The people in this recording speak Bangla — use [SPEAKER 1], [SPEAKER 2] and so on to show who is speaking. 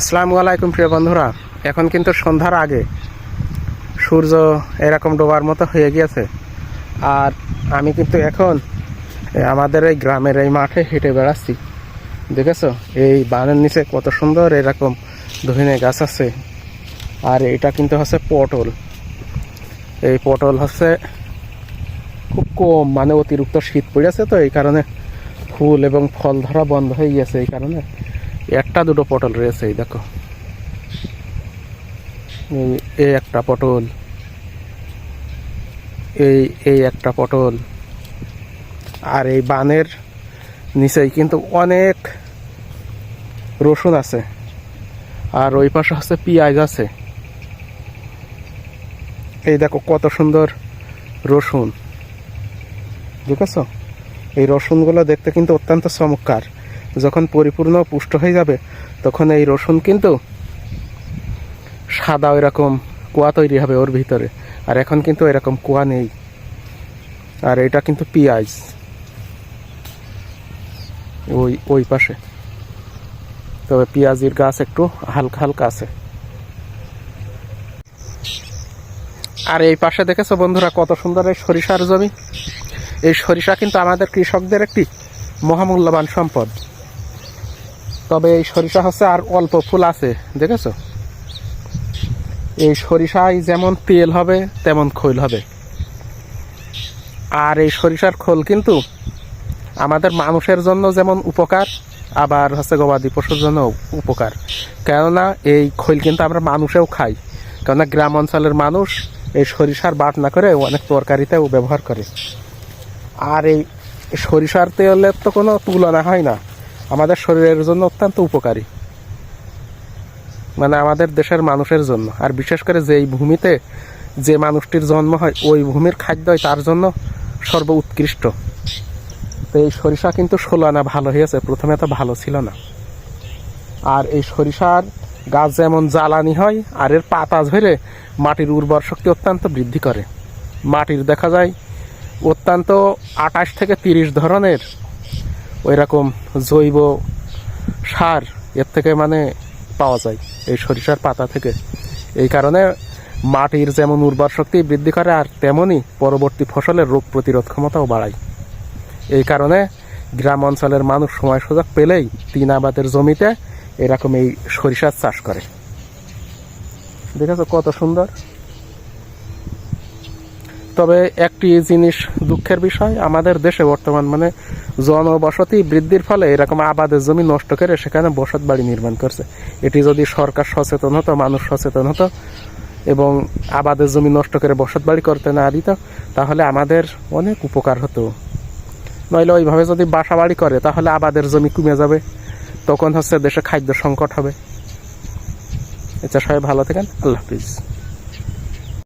[SPEAKER 1] আসসালামু আলাইকুম, প্রিয় বন্ধুরা। এখন কিন্তু সন্ধ্যার আগে সূর্য এরকম ডোবার মতো হয়ে গিয়েছে। আর আমি কিন্তু এখন আমাদের এই গ্রামের এই মাঠে হেঁটে বেড়াচ্ছি। দেখেছ? এই বানের নিচে কত সুন্দর এরকম ধনে গাছ আছে। আর এটা কিন্তু হচ্ছে পটল। এই পটল হচ্ছে খুব কম মানে অতিরিক্ত শীত পড়েছে তো, এই কারণে ফুল এবং ফল ধরা বন্ধ হয়ে গেছে এই কারণে একটা দুটো পটল রয়েছে, এই দেখো। এই- একটা পটল। এই এই একটা পটল। আর এই বানের নিচেই কিন্তু অনেক রসুন আছে। আর ওই পাশে হচ্ছে পেঁয়াজ আছে। এই দেখো কত সুন্দর রসুন। দেখেছ? এই রসুনগুলো দেখতে কিন্তু অত্যন্ত চমৎকার। যখন পরিপূর্ণ পুষ্ট হয়ে যাবে, তখন এই রসুন কিন্তু সাদা এরকম কুয়া তৈরি হবে ওর ভিতরে। আর এখন কিন্তু এরকম কুয়া নেই। আর এটা কিন্তু পেঁয়াজ। ওই ওই পাশে। তবে পেঁয়াজির গাছ একটু হালকা হালকা আছে। আর এই পাশে দেখেছ বন্ধুরা কত সুন্দর এই সরিষার জমি? এই সরিষা কিন্তু আমাদের কৃষকদের একটি মহামূল্যবান সম্পদ। তবে এই সরিষা হচ্ছে আর অল্প ফুল আছে, দেখেছ? এই সরিষায় যেমন তেল হবে, তেমন খৈল হবে। আর এই সরিষার খোল কিন্তু আমাদের মানুষের জন্য যেমন উপকার, আবার হচ্ছে গবাদি পশুর জন্য উপকার। কেননা এই খৈল কিন্তু আমরা মানুষেও খাই। কেননা গ্রাম অঞ্চলের মানুষ এই সরিষার বাট না করে অনেক তরকারিতেও ব্যবহার করে। আর এই সরিষার তেলের তো কোনো তুলনা হয় না। আমাদের শরীরের জন্য অত্যন্ত উপকারী। মানে আমাদের দেশের মানুষের জন্য। আর বিশেষ করে যেই ভূমিতে যে মানুষটির জন্ম হয়, ওই ভূমির খাদ্যই তার জন্য সর্ব উৎকৃষ্ট তো এই সরিষা কিন্তু ষোলো আনা ভালো হয়েছে, প্রথমে তো ভালো ছিল না। আর এই সরিষার গাছ যেমন জ্বালানি হয়, আর এর পাতা ঝরে মাটির উর্বর শক্তি অত্যন্ত বৃদ্ধি করে। মাটির দেখা যায়, অত্যন্ত আটাশ থেকে তিরিশ ধরনের ওই রকম জৈব সার এর থেকে মানে পাওয়া যায় এই সরিষার পাতা থেকে। এই কারণে মাটির যেমন উর্বর শক্তি বৃদ্ধি করে আর তেমনই পরবর্তী ফসলের রোগ প্রতিরোধ ক্ষমতাও বাড়ায়। এই কারণে গ্রাম অঞ্চলের মানুষ সময় সুযোগ পেলেই তিন আবাদের জমিতে এরকম এই সরিষার চাষ করে। দেখেছ কত সুন্দর? তবে একটি জিনিস দুঃখের বিষয়, আমাদের দেশে বর্তমান মানে জনবসতি বৃদ্ধির ফলে এরকম আবাদের জমি নষ্ট করে সেখানে বসত বাড়ি নির্মাণ করছে। এটি যদি সরকার সচেতন হতো, মানুষ সচেতন হতো এবং আবাদের জমি নষ্ট করে বসত বাড়ি করতে না দিত, তাহলে আমাদের অনেক উপকার হতো। নইলে ওইভাবে যদি বাসা বাড়ি করে, তাহলে আবাদের জমি কমে যাবে। তখন হচ্ছে দেশে খাদ্য সংকট হবে। এটা সবাই ভালো থাকেন। আল্লাহ হাফিজ।